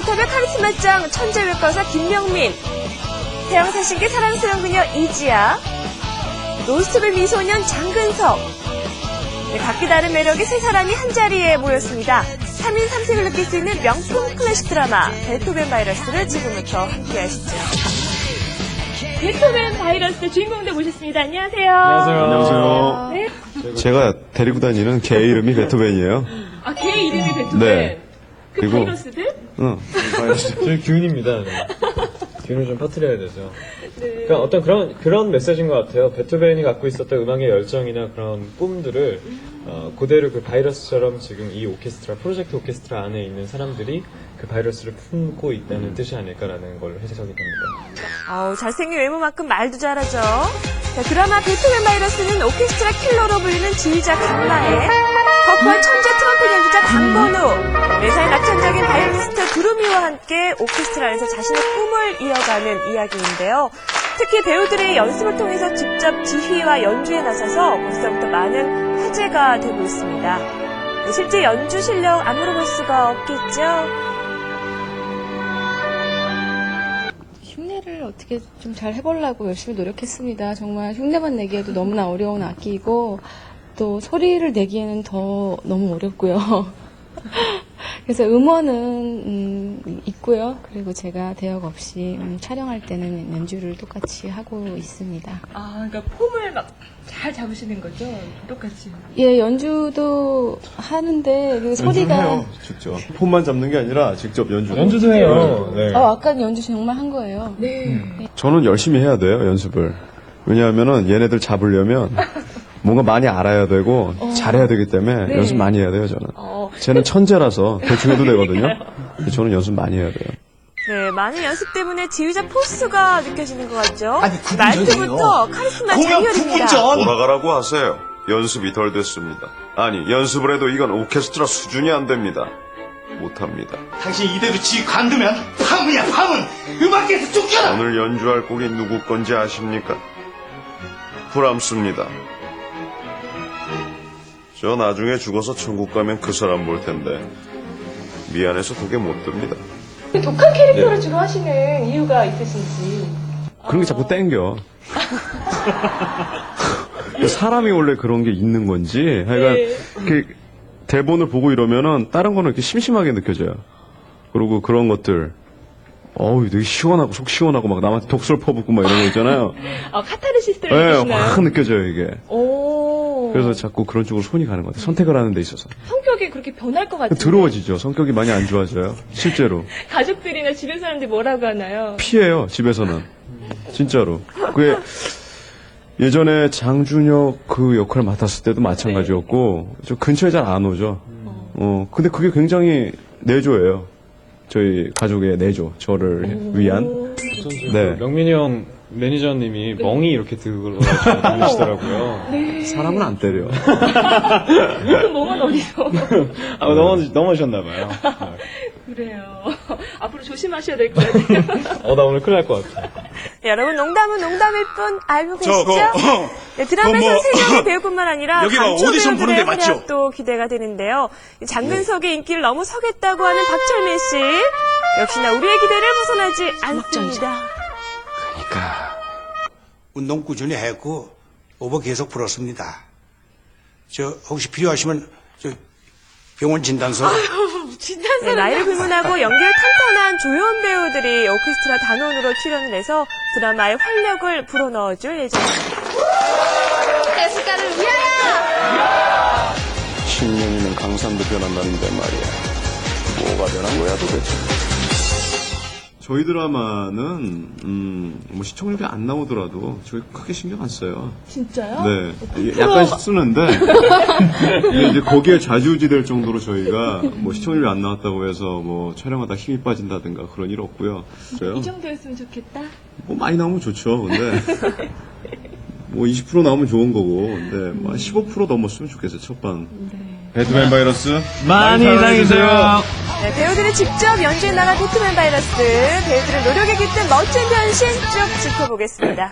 멤버탑의 카리스마 짱 천재 외과의사 김명민 태양사신계 사랑스러운 그녀 이지아 노스톱의 미소년 장근석 네, 각기 다른 매력의 세 사람이 한자리에 모였습니다. 3인 3색을 느낄 수 있는 명품 클래식 드라마 베토벤 바이러스를 지금부터 함께 하시죠. 베토벤 바이러스 주인공들 모셨습니다. 안녕하세요. 안녕하세요. 네. 제가 데리고 다니는 개 이름이 베토벤이에요. 아, 걔 이름이 베토벤. 네. 그 그리고- 바이러스들? 응. 바이러스. 저희 균입니다. 네. 균을 좀 퍼뜨려야 되죠. 그러니까 어떤 그런 그런 메시지인 것 같아요. 베토벤이 갖고 있었던 음악의 열정이나 그런 꿈들을 어, 그대로 그 바이러스처럼 지금 이 오케스트라 프로젝트 오케스트라 안에 있는 사람들이 그 바이러스를 품고 있다는 뜻이 아닐까라는 걸 해석이 됩니다. 아우, 잘생긴 외모만큼 말도 잘하죠. 자, 드라마 베토벤 바이러스는 오케스트라 킬러로 불리는 지휘자 강마에 덕후한 천재 트럼펫 연주자 강건우, 매사에 낙천적인 바이올리스트 두루미와 함께 오케스트라 안에서 자신의 꿈을 이어가는 이야기인데요. 특히 배우들의 연습을 통해서 직접 지휘와 연주에 나서서 벌써부터 많은 화제가 되고 있습니다. 네, 실제 연주 실력 안 물어볼 수가 없겠죠? 흉내를 어떻게 좀 잘 해보려고 열심히 노력했습니다. 정말 흉내만 내기에도 너무나 어려운 악기이고 또 소리를 내기에는 더 너무 어렵고요. 그래서 음원은 음, 있고요. 그리고 제가 대역 없이 음, 촬영할 때는 연주를 똑같이 하고 있습니다. 아, 그러니까 폼을 막 잘 잡으시는 거죠? 똑같이. 예, 연주도 하는데 그 소리가 해요, 직접. 폰만 잡는 게 아니라 직접 연주. 연주도 해요. 네. 어, 아까 연주 정말 한 거예요. 네. 저는 열심히 해야 돼요, 연습을. 왜냐하면은 얘네들 잡으려면 뭔가 많이 알아야 되고 잘해야 되기 때문에 연습 많이 해야 돼요, 저는. 어, 쟤는 천재라서 대충 해도 되거든요. 근데 저는 연습 많이 해야 돼요. 네, 많은 연습 때문에 지휘자 포스가 느껴지는 것 같죠? 아니, 구분 말투부터 전이에요. 카리스마 공연 장렬입니다. 구분전! 돌아가라고 하세요. 연습이 덜 됐습니다. 아니, 연습을 해도 이건 오케스트라 수준이 안 됩니다. 못합니다. 당신 이대로 지휘 관두면 파문이야 파문 음악계에서 쫓겨나 오늘 연주할 곡이 누구 건지 아십니까? 브람스입니다. 저 나중에 죽어서 천국 가면 그 사람 볼 텐데 미안해서 고개 못 듭니다. 독한 캐릭터를 주로 하시는 이유가 있으신지. 그런 게 자꾸 땡겨. 사람이 원래 그런 게 있는 건지, 하여간, 이렇게 대본을 보고 이러면은, 다른 거는 이렇게 심심하게 느껴져요. 그리고 그런 것들, 어우, 되게 시원하고, 속 시원하고, 막 남한테 독설 퍼붓고 막 이런 거 있잖아요. 아, 카타르시스를 예, 느끼시나요? 확 느껴져요, 이게. 오. 그래서 자꾸 그런 쪽으로 손이 가는 것 같아요. 선택을 하는 데 있어서. 성격이 그렇게 변할 것 같아요. 더러워지죠. 성격이 많이 안 좋아져요. 실제로. 가족들이나 주변 사람들이 뭐라고 하나요? 피해요, 집에서는. 진짜로. 그게 예전에 장준혁 그 역할 맡았을 때도 마찬가지였고, 저 근처에 잘 안 오죠. 어, 근데 그게 굉장히 내조예요. 저희 가족의 내조, 저를 위한. 네. 명민이 형 매니저님이 멍이 이렇게 들어가지고 다니시더라고요. 사람은 안 때려. 그 몸은 어디서? 아, 넘어, 넘어지셨나봐요. 그래요. 앞으로 조심하셔야 될 것 같아요. 어, 나 오늘 큰일 날 것 같아. 네, 여러분, 농담은 농담일 뿐 알고 계시죠? 저, 그, 어, 네, 드라마에서 그 뭐, 세 명의 배우뿐만 아니라 여기가 강초 오디션 보는 배우들의 데 맞죠? 활약도 기대가 되는데요. 이 장근석의 인기를 너무 서겠다고 하는 박철민 씨. 역시나 우리의 기대를 벗어나지 않습니다. 그러니까 운동 꾸준히 했고 오버 계속 풀었습니다 저 혹시 필요하시면 저 병원 진단서 네, 나이를 불문하고 연기를 탄탄한 조연 배우들이 오케스트라 단원으로 출연을 해서 드라마의 활력을 불어넣어줄 예정입니다. 데스카를 위하여! 10년이면 강산도 변한다는데 말이야. 뭐가 변한 거야 도대체? 저희 드라마는, 음, 뭐 시청률이 안 나오더라도 저희 크게 신경 안 써요. 진짜요? 네. 이게 약간씩 쓰는데, 이게 이제 거기에 좌지우지될 정도로 저희가 뭐 시청률이 안 나왔다고 해서 뭐 촬영하다 힘이 빠진다든가 그런 일 없고요. 이 정도였으면 좋겠다. 뭐 많이 나오면 좋죠. 근데 뭐 20% 나오면 좋은 거고, 근데 뭐 15% 넘었으면 좋겠어요. 첫 방. 배트맨 바이러스 많이 사랑해주세요. 네, 배우들이 직접 연주해 나간 배트맨 바이러스, 배우들의 노력에 깃든 멋진 변신 쭉 지켜보겠습니다.